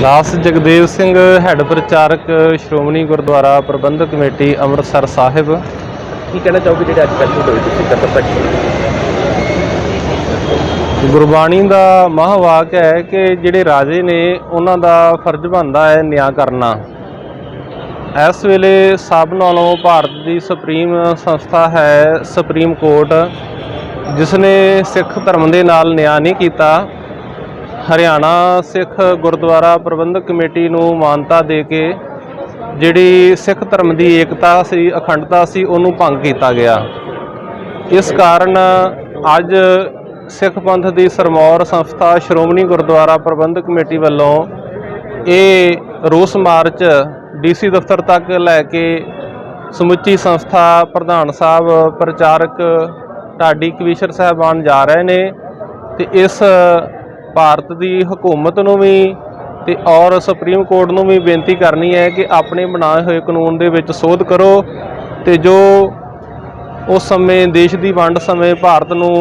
ਦੱਸ ਜਗਦੇਵ ਸਿੰਘ ਹੈੱਡ ਪ੍ਰਚਾਰਕ ਸ਼੍ਰੋਮਣੀ ਗੁਰਦੁਆਰਾ ਪ੍ਰਬੰਧਕ ਕਮੇਟੀ ਅੰਮ੍ਰਿਤਸਰ ਸਾਹਿਬ। ਕੀ ਕਹਿਣਾ ਚਾਹੋਗੇ ਜਿਹੜੇ ਅੱਜ ਫੈਸਲੇ ਹੋਏ ਤੁਸੀਂ ਕਦੋਂ ਤੱਕ ਗੁਰਬਾਣੀ ਦਾ ਮਹਾਵਾਕ ਹੈ ਕਿ ਜਿਹੜੇ ਰਾਜੇ ਨੇ ਉਹਨਾਂ ਦਾ ਫਰਜ਼ ਬਣਦਾ ਹੈ ਨਿਆਂ ਕਰਨਾ। ਇਸ ਵੇਲੇ ਸਭ ਨਾਲੋਂ ਭਾਰਤ ਦੀ ਸੁਪਰੀਮ ਸੰਸਥਾ ਹੈ ਸੁਪਰੀਮ ਕੋਰਟ ਜਿਸ ਨੇ ਸਿੱਖ ਧਰਮ ਦੇ ਨਾਲ ਨਿਆਂ ਨਹੀਂ ਕੀਤਾ। ਹਰਿਆਣਾ ਸਿੱਖ ਗੁਰਦੁਆਰਾ ਪ੍ਰਬੰਧਕ ਕਮੇਟੀ ਨੂੰ ਮਾਨਤਾ ਦੇ ਕੇ ਜਿਹੜੀ ਸਿੱਖ ਧਰਮ ਦੀ ਏਕਤਾ ਸੀ, ਅਖੰਡਤਾ ਸੀ, ਉਹਨੂੰ ਭੰਗ ਕੀਤਾ ਗਿਆ। ਇਸ ਕਾਰਨ ਅੱਜ ਸਿੱਖ ਪੰਥ ਦੀ ਸਰਮੌਰ ਸੰਸਥਾ ਸ਼੍ਰੋਮਣੀ ਗੁਰਦੁਆਰਾ ਪ੍ਰਬੰਧਕ ਕਮੇਟੀ ਵੱਲੋਂ ਇਹ ਰੋਸ ਮਾਰਚ ਡੀਸੀ ਦਫ਼ਤਰ ਤੱਕ ਲੈ ਕੇ ਸਮੁੱਚੀ ਸੰਸਥਾ ਪ੍ਰਧਾਨ ਸਾਹਿਬ, ਪ੍ਰਚਾਰਕ ਢਾਡੀ ਕਵੀਸ਼ਰ ਸਾਹਿਬਾਨ ਜਾ ਰਹੇ ਨੇ ਤੇ ਇਸ ਭਾਰਤ ਦੀ ਹਕੂਮਤ ਨੂੰ ਵੀ ਤੇ ਔਰ ਸੁਪਰੀਮ ਕੋਰਟ ਨੂੰ ਵੀ ਬੇਨਤੀ ਕਰਨੀ ਹੈ ਕਿ ਆਪਣੇ ਬਣਾਏ ਹੋਏ ਕਾਨੂੰਨ ਦੇ ਵਿੱਚ ਸੋਧ ਕਰੋ ਤੇ ਜੋ ਉਸ ਸਮੇਂ ਦੇਸ਼ ਦੀ ਵੰਡ ਸਮੇਂ ਭਾਰਤ ਨੂੰ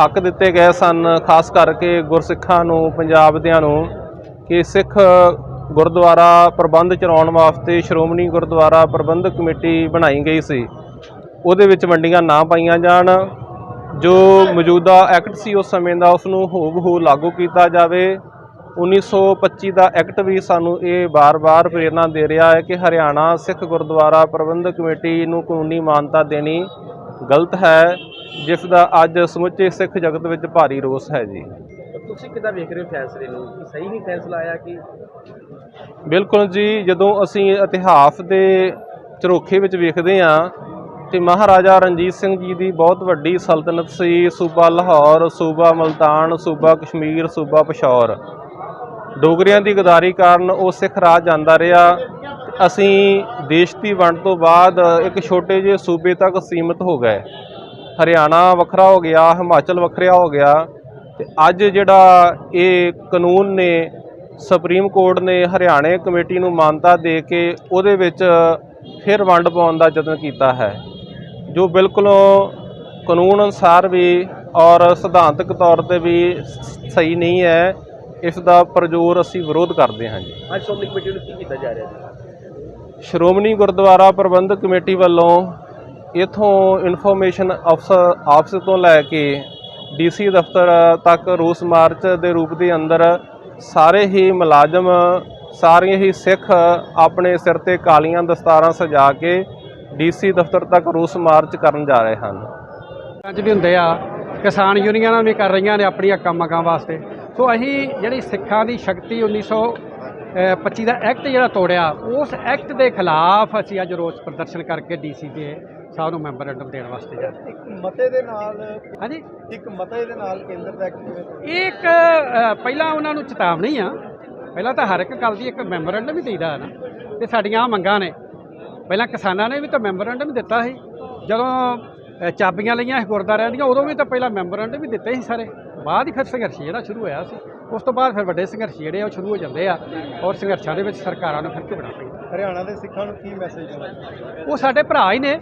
ਹੱਕ ਦਿੱਤੇ ਗਏ ਸਨ, ਖਾਸ ਕਰਕੇ ਗੁਰਸਿੱਖਾਂ ਨੂੰ ਪੰਜਾਬ ਦਿਆਂ ਨੂੰ ਕਿ ਸਿੱਖ ਗੁਰਦੁਆਰਾ ਪ੍ਰਬੰਧ ਚਲਾਉਣ ਵਾਸਤੇ ਸ਼੍ਰੋਮਣੀ ਗੁਰਦੁਆਰਾ ਪ੍ਰਬੰਧਕ ਕਮੇਟੀ ਬਣਾਈ ਗਈ ਸੀ। ਉਹਦੇ ਵਿੱਚ ਮੰਡੀਆਂ ਨਾ ਪਾਈਆਂ ਜਾਣ। ਜੋ ਮੌਜੂਦਾ ਐਕਟ ਸੀ ਉਸ ਸਮੇਂ ਦਾ ਉਸ ਨੂੰ ਹੂਬਹੂ ਲਾਗੂ ਕੀਤਾ ਜਾਵੇ। 1925 ਦਾ ਐਕਟ ਵੀ ਸਾਨੂੰ ਇਹ ਬਾਰ-ਬਾਰ ਪ੍ਰੇਰਣਾ ਦੇ ਰਿਹਾ ਹੈ ਕਿ ਹਰਿਆਣਾ ਸਿੱਖ ਗੁਰਦੁਆਰਾ ਪ੍ਰਬੰਧਕ ਕਮੇਟੀ ਨੂੰ ਕਾਨੂੰਨੀ ਮਾਨਤਾ ਦੇਣੀ ਗਲਤ ਹੈ ਜਿਸ ਦਾ ਅੱਜ ਸਮੁੱਚੇ ਸਿੱਖ ਜਗਤ ਵਿੱਚ ਭਾਰੀ ਰੋਸ ਹੈ ਜੀ। ਤੁਸੀਂ ਕਿੱਦਾਂ ਵੇਖ ਰਹੇ ਹੋ ਫੈਸਲੇ ਨੂੰ? ਕੀ ਸਹੀ ਨਹੀਂ ਫੈਸਲਾ ਆਇਆ ਕਿ? ਬਿਲਕੁਲ ਜੀ ਜਦੋਂ ਅਸੀਂ ਇਤਿਹਾਸ ਦੇ ਝਰੋਖੇ ਵਿੱਚ ਵੇਖਦੇ ਹਾਂ ਤੇ ਮਹਾਰਾਜਾ ਰਣਜੀਤ ਸਿੰਘ ਜੀ ਦੀ ਬਹੁਤ ਵੱਡੀ ਸਲਤਨਤ ਸੀ। ਸੂਬਾ ਲਾਹੌਰ, ਸੂਬਾ ਮਲਤਾਨ, ਸੂਬਾ ਕਸ਼ਮੀਰ, ਸੂਬਾ ਪਸ਼ੌਰ। ਡੋਗਰਿਆਂ ਦੀ ਗਦਾਰੀ ਕਾਰਨ ਉਹ ਸਿੱਖ ਰਾਜ ਜਾਂਦਾ ਰਿਹਾ। ਅਸੀਂ ਦੇਸ਼ ਦੀ ਵੰਡ ਤੋਂ ਬਾਅਦ ਇੱਕ ਛੋਟੇ ਜਿਹੇ ਸੂਬੇ ਤੱਕ ਸੀਮਿਤ ਹੋ ਗਏ। ਹਰਿਆਣਾ ਵੱਖਰਾ ਹੋ ਗਿਆ, ਹਿਮਾਚਲ ਵੱਖਰਾ ਹੋ ਗਿਆ ਤੇ ਅੱਜ ਜਿਹੜਾ ਇਹ ਕਾਨੂੰਨ ਨੇ, ਸੁਪਰੀਮ ਕੋਰਟ ਨੇ ਹਰਿਆਣੇ ਕਮੇਟੀ ਨੂੰ ਮਾਨਤਾ ਦੇ ਕੇ ਉਹਦੇ ਵਿੱਚ ਫਿਰ ਵੰਡ ਪਾਉਣ ਦਾ ਯਤਨ ਕੀਤਾ ਹੈ। ਜੋ ਬਿਲਕੁਲੋਂ ਕਾਨੂੰਨ ਅਨੁਸਾਰ ਵੀ ਔਰ ਸਿਧਾਂਤਕ ਤੌਰ ਤੇ ਵੀ ਸਹੀ ਨਹੀਂ ਹੈ ਇਸ ਦਾ ਪ੍ਰਜੋਰ ਅਸੀਂ ਵਿਰੋਧ ਕਰਦੇ ਹਾਂ ਜੀ। ਅੱਜ ਸ਼੍ਰੋਮਣੀ ਕਮੇਟੀ ਨੂੰ ਕੀ ਕੀਤਾ ਜਾ ਰਿਹਾ ਜੀ? ਸ਼੍ਰੋਮਣੀ ਗੁਰਦੁਆਰਾ ਪ੍ਰਬੰਧਕ ਕਮੇਟੀ ਵੱਲੋਂ ਇਥੋਂ ਇਨਫੋਰਮੇਸ਼ਨ ਅਫਸਰ ਆਫਿਸ ਤੋਂ ਲੈ ਕੇ ਡੀਸੀ ਦਫ਼ਤਰ ਤੱਕ ਰੋਸ ਮਾਰਚ ਦੇ ਰੂਪ ਦੇ ਅੰਦਰ ਸਾਰੇ ਹੀ ਮੁਲਾਜ਼ਮ ਸਾਰੇ ਹੀ ਸਿੱਖ ਆਪਣੇ ਸਿਰ ਤੇ ਕਾਲੀਆਂ ਦਸਤਾਰਾਂ ਸਜਾ ਕੇ ਡੀਸੀ ਦਫ਼ਤਰ ਤੱਕ ਰੋਸ ਮਾਰਚ ਕਰਨ ਜਾ ਰਹੇ ਹਨ। ਅੱਜ ਵੀ ਹੁੰਦੇ ਆ ਕਿਸਾਨ ਯੂਨੀਅਨਾਂ ਵੀ ਕਰ ਰਹੀਆਂ ਨੇ ਆਪਣੀਆਂ ਕੰਮਾਂ ਵਾਸਤੇ। ਸੋ ਅਸੀਂ ਜਿਹੜੀ ਸਿੱਖਾਂ ਦੀ ਸ਼ਕਤੀ 1925 ਦਾ ਐਕਟ ਜਿਹੜਾ ਤੋੜਿਆ ਉਸ ਐਕਟ ਦੇ ਖਿਲਾਫ ਅਸੀਂ ਅੱਜ ਰੋਸ ਪ੍ਰਦਰਸ਼ਨ ਕਰਕੇ ਡੀਸੀ ਦੇ ਸਾਹਿਬ ਨੂੰ ਮੈਮੋਰੈਂਡਮ ਦੇਣ ਵਾਸਤੇ ਜਾ ਰਹੇ ਇੱਕ ਮਤੇ ਦੇ ਨਾਲ ਹਾਂਜੀ? ਇੱਕ ਮਤੇ ਦੇ ਨਾਲ ਕੇਂਦਰ ਦਾ ਇਹ ਇੱਕ ਪਹਿਲਾਂ ਉਹਨਾਂ ਨੂੰ ਚੇਤਾਵਨੀ ਆ। ਪਹਿਲਾਂ ਤਾਂ ਹਰ ਇੱਕ ਗੱਲ ਦੀ ਇੱਕ ਮੈਮੋਰੈਂਡਮ ਹੀ ਦੇਈਦਾ ਹੈ ਨਾ। ਤੇ ਸਾਡੀਆਂ ਮੰਗਾਂ ਨੇ। ਪਹਿਲਾਂ ਕਿਸਾਨਾਂ ਨੇ ਵੀ ਤਾਂ ਮੈਮੋਰੈਂਡਮ ਦਿੱਤਾ ਸੀ। ਜਦੋਂ ਚਾਬੀਆਂ ਲਈਆਂ ਸੀ ਗੁਰਦੁਆਰਿਆਂ ਦੀਆਂ ਉਦੋਂ ਵੀ ਤਾਂ ਪਹਿਲਾਂ ਮੈਮੋਰੈਂਡਮ ਵੀ ਦਿੱਤੇ ਸੀ ਸਾਰੇ। ਬਾਅਦ ਹੀ ਫਿਰ ਸੰਘਰਸ਼ ਜਿਹੜਾ ਸ਼ੁਰੂ ਹੋਇਆ ਸੀ। ਉਸ ਤੋਂ ਬਾਅਦ ਫਿਰ ਵੱਡੇ ਸੰਘਰਸ਼ ਜਿਹੜੇ ਆ ਉਹ ਸ਼ੁਰੂ ਹੋ ਜਾਂਦੇ ਆ ਔਰ ਸੰਘਰਸ਼ਾਂ ਦੇ ਵਿੱਚ ਸਰਕਾਰਾਂ ਨੂੰ ਫਿਰ ਝੁਕਣਾ ਪੈਂਦਾ। ਹਰਿਆਣਾ ਦੇ ਸਿੱਖਾਂ ਨੂੰ ਕੀ ਮੈਸੇਜ ਦੇਣਾ ਉਹ ਸਾਡੇ ਭਰਾ ਹੀ ਨੇ।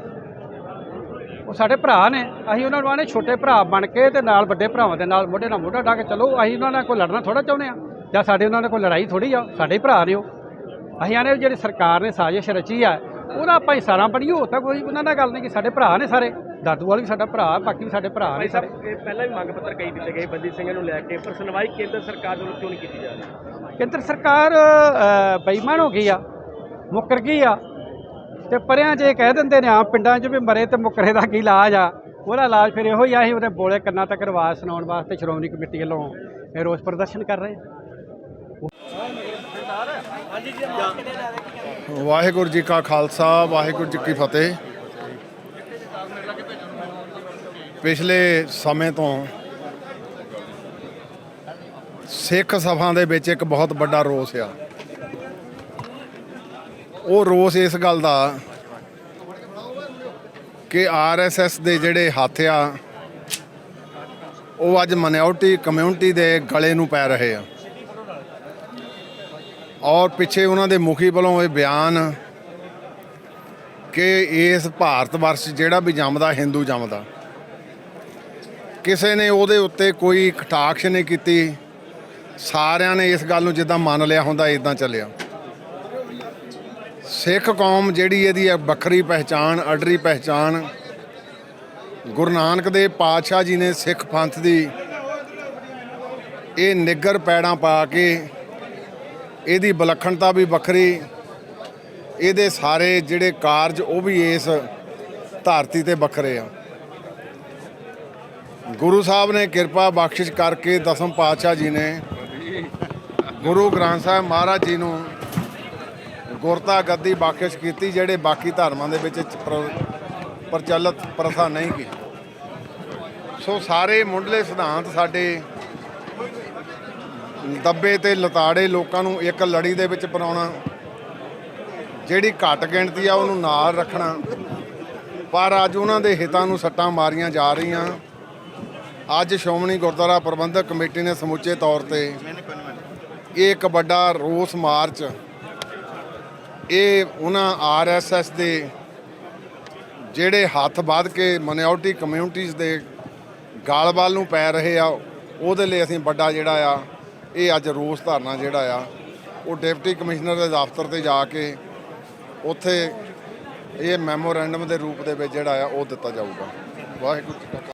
ਉਹ ਸਾਡੇ ਭਰਾ ਨੇ। ਅਸੀਂ ਉਹਨਾਂ ਨੂੰ ਆਨੇ ਛੋਟੇ ਭਰਾ ਬਣ ਕੇ ਤੇ ਨਾਲ ਵੱਡੇ ਭਰਾਵਾਂ ਦੇ ਨਾਲ ਮੋਢੇ ਨਾਲ ਮੋਢਾ ਢਾ ਕੇ ਚਲੋ। ਅਸੀਂ ਉਹਨਾਂ ਨਾਲ ਕੋਈ ਲੜਨਾ ਥੋੜਾ ਚਾਹੁੰਦੇ ਆ ਜਾਂ ਸਾਡੇ ਉਹਨਾਂ ਨਾਲ ਕੋਈ ਲੜਾਈ ਥੋੜੀ ਆ ਸਾਡੇ ਭਰਾ ਨੇ ਉਹ। ਅਸੀਂ ਆਨੇ ਜਿਹੜੀ ਸਰਕਾਰ ਨੇ ਸਾਜ਼ਿਸ਼ ਰਚੀ ਆ ਉਹਦਾ ਆਪਾਂ ਹਿੱਸਾ ਬਣੀਏ ਹੋ ਤਾਂ ਕੋਈ ਉਹਨਾਂ ਨਾਲ ਗੱਲ ਨਹੀਂ ਕਿ ਸਾਡੇ ਭਰਾ ਨੇ ਸਾਰੇ ਦਾਦੂ ਵਾਲੀ ਵੀ ਸਾਡਾ ਭਰਾ ਬਾਕੀ ਵੀ ਸਾਡੇ ਭਰਾ ਨੇ ਸਾਰੇ ਸਾਹਿਬ ਇਹ ਪਹਿਲਾਂ ਵੀ ਮੰਗ ਪੱਤਰ ਕਈ ਦਿੱਤੇ ਗਏ ਬੰਦੀ ਸਿੰਘਾਂ ਨੂੰ ਲੈ ਕੇ ਪਰ ਸੁਣਵਾਈ ਕੇਂਦਰ ਸਰਕਾਰ ਵੱਲੋਂ ਕਿਉਂ ਨਹੀਂ ਕੀਤੀ ਜਾ ਰਹੀ? ਕੇਂਦਰ ਸਰਕਾਰ ਬੇਈਮਾਨ ਹੋ ਗਈ ਆ ਮੁੱਕਰ ਗਈ ਆ ਤੇ ਪਰਿਆਂ ਜੇ ਕਹਿ ਦਿੰਦੇ ਨੇ ਆ ਪਿੰਡਾਂ 'ਚ ਵੀ ਮਰੇ ਤੇ ਮੁੱਕਰੇ ਦਾ ਕੀ ਇਲਾਜ ਆ। ਉਹਦਾ ਇਲਾਜ ਫਿਰ ਇਹੋ ਹੀ ਆ ਅਸੀਂ ਉਹਦੇ ਬੋਲੇ ਕੰਨਾਂ ਤੱਕ ਰਵਾਜ ਸੁਣਾਉਣ ਵਾਸਤੇ ਸ਼੍ਰੋਮਣੀ ਕਮੇਟੀ ਵੱਲੋਂ ਇਹ ਰੋਸ ਪ੍ਰਦਰਸ਼ਨ ਕਰ ਰਹੇ ਹਾਂ ਵਾਹਿਗੁਰੂ ਜੀ ਕਾ ਖਾਲਸਾ, ਵਾਹਿਗੁਰੂ ਜੀ ਕੀ ਫਤਿਹ। ਪਿਛਲੇ ਸਮੇਂ ਤੋਂ ਸਿੱਖ ਸਫ਼ਾਂ ਦੇ ਵਿੱਚ ਇੱਕ ਬਹੁਤ ਵੱਡਾ ਰੋਸ ਆ। ਉਹ ਰੋਸ ਇਸ ਗੱਲ ਦਾ ਕਿ ਆਰਐਸਐਸ ਦੇ ਜਿਹੜੇ ਹੱਥ ਆ, ਉਹ ਅੱਜ ਮਨਿਓਰਟੀ ਕਮਿਊਨਿਟੀ ਦੇ ਗਲੇ ਨੂੰ ਪੈ ਰਹੇ ਆ। ਔਰ ਪਿੱਛੇ ਉਹਨਾਂ ਦੇ ਮੁਖੀ ਵੱਲੋਂ ਇਹ ਬਿਆਨ ਕਿ ਇਸ ਭਾਰਤ ਵਰਸ਼ ਜਿਹੜਾ ਵੀ ਜੰਮਦਾ ਹਿੰਦੂ ਜੰਮਦਾ। ਕਿਸੇ ਨੇ ਉਹਦੇ ਉੱਤੇ ਕੋਈ ਕਟਾਕਸ਼ ਨਹੀਂ ਕੀਤੀ। ਸਾਰਿਆਂ ਨੇ ਇਸ ਗੱਲ ਨੂੰ ਜਿੱਦਾਂ ਮੰਨ ਲਿਆ ਹੁੰਦਾ ਇਦਾਂ ਚੱਲਿਆ। ਸਿੱਖ ਕੌਮ ਜਿਹੜੀ ਇਹਦੀ ਹੈ, ਵੱਖਰੀ ਪਹਿਚਾਨ ਅਡਰੀ ਪਹਿਚਾਨ ਗੁਰੂ ਨਾਨਕ ਦੇ ਪਾਤਸ਼ਾਹ ਜੀ ਨੇ ਸਿੱਖ ਪੰਥ ਦੀ ਇਹ ਨਿੱਗਰ ਪੈੜਾਂ ਪਾ ਕੇ ਇਹਦੀ ਵਿਲੱਖਣਤਾ ਵੀ ਵੱਖਰੀ, ਇਹਦੇ ਸਾਰੇ ਜਿਹੜੇ ਕਾਰਜ ਉਹ ਵੀ ਇਸ ਧਰਤੀ ਤੇ ਵੱਖਰੇ ਆ। ਗੁਰੂ ਸਾਹਿਬ ਨੇ ਕਿਰਪਾ ਬਖਸ਼ਿਸ਼ ਕਰਕੇ ਦਸਮ ਪਾਤਸ਼ਾਹ ਜੀ ਨੇ ਗੁਰੂ ਗ੍ਰੰਥ ਸਾਹਿਬ ਮਹਾਰਾਜ ਜੀ ਨੂੰ ਗੁਰਤਾ ਗੱਦੀ ਬਖਸ਼ਿਸ਼ ਕੀਤੀ, ਜਿਹੜੇ ਬਾਕੀ ਧਰਮਾਂ ਦੇ ਵਿੱਚ ਪ੍ਰਚਲਿਤ ਪ੍ਰਥਾ ਨਹੀਂ ਕੀ ਸੋ ਸਾਰੇ ਮੁੱਢਲੇ ਸਿਧਾਂਤ ਸਾਡੇ ਦੱਬੇ ਤੇ ਲਤਾੜੇ ਲੋਕਾਂ ਨੂੰ ਇੱਕ ਲੜੀ ਦੇ ਵਿੱਚ ਪਰਾਉਣਾ। ਜਿਹੜੀ ਘੱਟ ਗਿਣਤੀ ਆ, ਉਹਨੂੰ ਨਾਲ ਰੱਖਣਾ। ਪਰ ਅੱਜ ਉਹਨਾਂ ਦੇ ਹਿੱਤਾਂ ਨੂੰ ਸੱਟਾਂ ਮਾਰੀਆਂ ਜਾ ਰਹੀਆਂ। ਅੱਜ ਸ਼੍ਰੋਮਣੀ ਗੁਰਦੁਆਰਾ ਪ੍ਰਬੰਧਕ ਕਮੇਟੀ ਨੇ ਸਮੁੱਚੇ ਤੌਰ ਤੇ ਇਹ ਇੱਕ ਵੱਡਾ ਰੋਸ ਮਾਰਚ, ਇਹ ਉਹਨਾਂ ਆਰਐਸਐਸ ਦੇ ਜਿਹੜੇ ਹੱਥ ਵੱਧ ਕੇ ਮਿਨੋਰਟੀ ਕਮਿਊਨਿਟੀਜ਼ ਦੇ ਗਾਲ ਨੂੰ ਪੈ ਰਹੇ ਆ, ਉਹਦੇ ਲਈ ਅਸੀਂ ਵੱਡਾ ਜਿਹੜਾ ਆ ਇਹ ਅੱਜ ਰੋਸ ਧਰਨਾ ਜਿਹੜਾ ਆ, ਉਹ ਡਿਪਟੀ ਕਮਿਸ਼ਨਰ ਦੇ ਦਫ਼ਤਰ ਤੇ ਜਾ ਕੇ ਉੱਥੇ ਇਹ ਮੈਮੋਰੈਂਡਮ ਦੇ ਰੂਪ ਦੇ ਵਿੱਚ ਜਿਹੜਾ ਆ, ਉਹ ਦਿੱਤਾ ਜਾਊਗਾ। ਵਾਹਿਗੁਰੂ ਜੀ ਕਾ